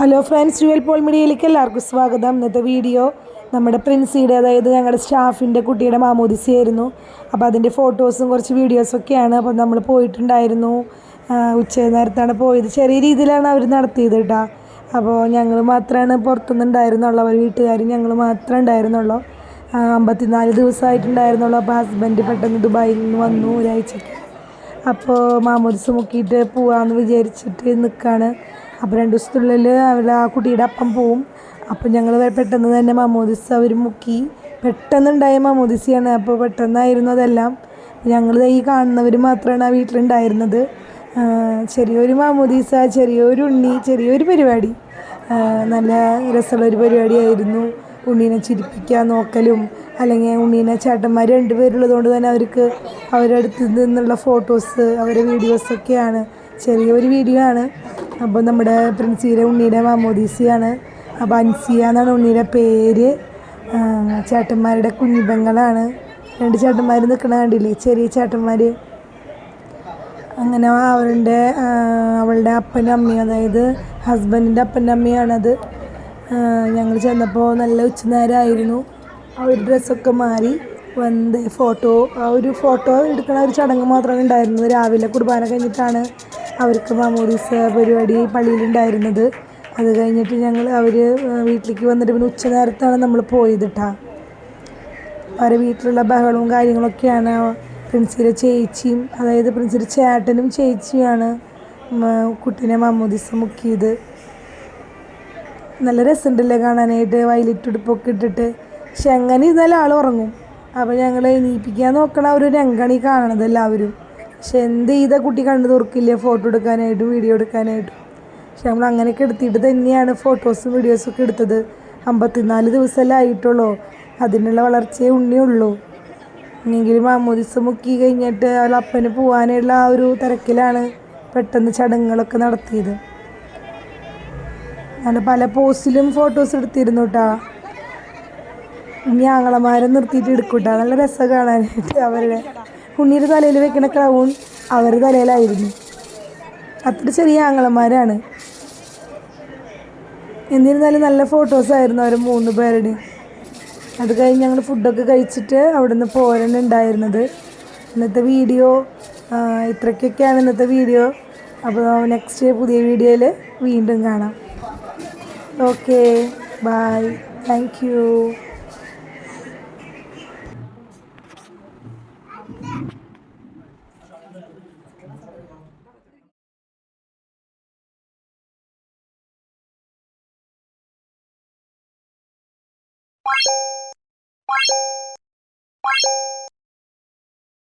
Hello friends Jual Paul മീഡിയയിലേക്ക് എല്ലാവർക്കും സ്വാഗതം. ഇന്നത്തെ വീഡിയോ നമ്മുടെ പ്രിൻസിയുടെ അതായത് ഞങ്ങളുടെ സ്റ്റാഫിന്റെ കുട്ടിയുടെ മാമോദിസയായിരുന്നു. അപ്പോൾ അതിന്റെ ഫോട്ടോസും കുറച്ച് വീഡിയോസൊക്കെയാണ് അപ്പോൾ നമ്മൾ പോയിട്ടുണ്ടായിരുന്നു. ഉച്ച നേരത്താണ് പോയത്. ചെറിയ രീതിയിലാണ് അവർ നടത്തിയത് കേട്ടോ. അപ്പോൾ ഞങ്ങൾ മാത്രമാണ് പുറത്തുനിന്ന് ഉണ്ടായിരുന്നുള്ളൂ. അവർ വീട്ടുകാരും ഞങ്ങൾ മാത്രമേ ഉണ്ടായിരുന്നുള്ളൂ. അമ്പത്തിനാല് ദിവസമായിട്ടുണ്ടായിരുന്നുള്ളൂ. അപ്പോൾ ഹസ്ബൻഡ് പെട്ടെന്ന് ദുബായിൽ നിന്ന് വന്നു ഒരാഴ്ചയ്ക്ക് അപ്പോൾ മാമോദിസ് മുക്കിയിട്ട് പോവാമെന്ന് വിചാരിച്ചിട്ട് നിൽക്കുകയാണ് അപ്പോൾ രണ്ട് ദിവസത്തിനുള്ളിൽ അവർ ആ കുട്ടിയുടെ അപ്പം പോവും. അപ്പോൾ ഞങ്ങൾ പെട്ടെന്ന് തന്നെ മാമോദിസ് അവർ മുക്കി. പെട്ടെന്നുണ്ടായ മമോദിസയാണ് അപ്പോൾ പെട്ടെന്നായിരുന്നു അതെല്ലാം. ഞങ്ങൾ ഈ കാണുന്നവർ മാത്രമാണ് ആ വീട്ടിലുണ്ടായിരുന്നത്. ചെറിയൊരു മാമോദീസ ചെറിയൊരു ഉണ്ണി ചെറിയൊരു പരിപാടി. നല്ല രസമുള്ളൊരു പരിപാടിയായിരുന്നു. ഉണ്ണീനെ ചിരിപ്പിക്കാൻ നോക്കലും അല്ലെങ്കിൽ ഉണ്ണീനെ ചേട്ടന്മാർ രണ്ടുപേരുള്ളത് കൊണ്ട് തന്നെ അവർക്ക് അവരുടെ നിന്നുള്ള ഫോട്ടോസ് അവരുടെ വീഡിയോസൊക്കെയാണ്. ചെറിയൊരു വീഡിയോ ആണ്. അപ്പോൾ നമ്മുടെ പ്രിൻസിയുടെ ഉണ്ണിയുടെ മാമോദീസിയാണ്. അപ്പോൾ അൻസിയ എന്നാണ് ഉണ്ണിയുടെ പേര്. ചേട്ടന്മാരുടെ കുഞ്ഞുപെങ്ങളാണ് രണ്ട് ചേട്ടന്മാർ നിൽക്കണ കണ്ടില്ലേ? ചെറിയ ചേട്ടന്മാർ അങ്ങനെ അവരുടെ അവളുടെ അപ്പനും അമ്മയും അതായത് ഹസ്ബൻഡിന്റെ അപ്പന്റെ അമ്മയാണത്. ഞങ്ങൾ ചെന്നപ്പോൾ നല്ല ഉച്ചനേരമായിരുന്നു. ആ ഒരു ഡ്രസ്സൊക്കെ മാറി വന്ന് ഫോട്ടോ ആ ഒരു ഫോട്ടോ എടുക്കണ ഒരു ചടങ്ങ് മാത്രമേ ഉണ്ടായിരുന്നത് രാവിലെ കുർബാന കഴിഞ്ഞിട്ടാണ്. അവർക്ക് മാമോദീസ പരിപാടി പള്ളിയിലുണ്ടായിരുന്നത്. അത് കഴിഞ്ഞിട്ട് ഞങ്ങൾ അവർ വീട്ടിലേക്ക് വന്നിട്ട് പിന്നെ ഉച്ച നേരത്താണ് നമ്മൾ പോയത് കേട്ടോ അവരെ വീട്ടിലുള്ള ബഹളവും കാര്യങ്ങളൊക്കെയാണ് പ്രിൻസിയുടെ ചേച്ചിയും അതായത് പ്രിൻസിയുടെ ചേട്ടനും ചേച്ചിയുമാണ് മ- കുട്ടീനെ മമ്മൂദിസ മുക്കിയത്. നല്ല രസമുണ്ടല്ലേ കാണാനായിട്ട് വയലറ്റ് ഉടുപ്പൊക്കെ ഇട്ടിട്ട്. പക്ഷെ എങ്ങനെ ഇരുന്നാലും ആൾ ഉറങ്ങും. അപ്പോൾ ഞങ്ങൾ എണീപ്പിക്കാൻ നോക്കണ ഒരു രംഗണി കാണണത് എല്ലാവരും. പക്ഷെ എന്ത് ചെയ്ത കുട്ടി കണ്ടു തുറക്കില്ല? ഫോട്ടോ എടുക്കാനായിട്ടും വീഡിയോ എടുക്കാനായിട്ടും. പക്ഷെ നമ്മൾ അങ്ങനെയൊക്കെ എടുത്തിട്ട് തന്നെയാണ് ഫോട്ടോസും വീഡിയോസും ഒക്കെ എടുത്തത്. അമ്പത്തിനാല് ദിവസമല്ലേ ആയിട്ടുള്ളൂ. അതിനുള്ള വളർച്ചയേ ഉണ്ണിയുള്ളൂ എങ്കിലും മാമോദിസ മുക്കി കഴിഞ്ഞിട്ട് അവൾ അപ്പന് പോകാനുള്ള ആ ഒരു തിരക്കിലാണ് പെട്ടെന്ന് ചടങ്ങുകളൊക്കെ നടത്തിയത്. ഞാൻ പല പോസ്റ്റിലും ഫോട്ടോസ് എടുത്തിരുന്നു കേട്ടാ ഇനി ആങ്ങളമാരെ നിർത്തിയിട്ട് എടുക്കൂട്ടാ. നല്ല രസം കാണാനായിട്ട് അവരുടെ ഉണ്ണിയുടെ തലയിൽ വെക്കണ ക്രൗൺ അവർ തലയിലായിരുന്നു. അത്ര ചെറിയ ആങ്ങളന്മാരാണ് എന്നിരുന്നാലും നല്ല ഫോട്ടോസായിരുന്നു അവർ മൂന്ന് പേരുടെ. അത് കഴിഞ്ഞ് ഞങ്ങൾ ഫുഡൊക്കെ കഴിച്ചിട്ട് അവിടെ നിന്ന് പോരണുണ്ടായിരുന്നത് ഇന്നത്തെ വീഡിയോ ഇത്രയ്ക്കൊക്കെയാണ് ഇന്നത്തെ വീഡിയോ അപ്പോൾ നെക്സ്റ്റ് പുതിയ വീഡിയോയിൽ വീണ്ടും കാണാം. Okay bye thank you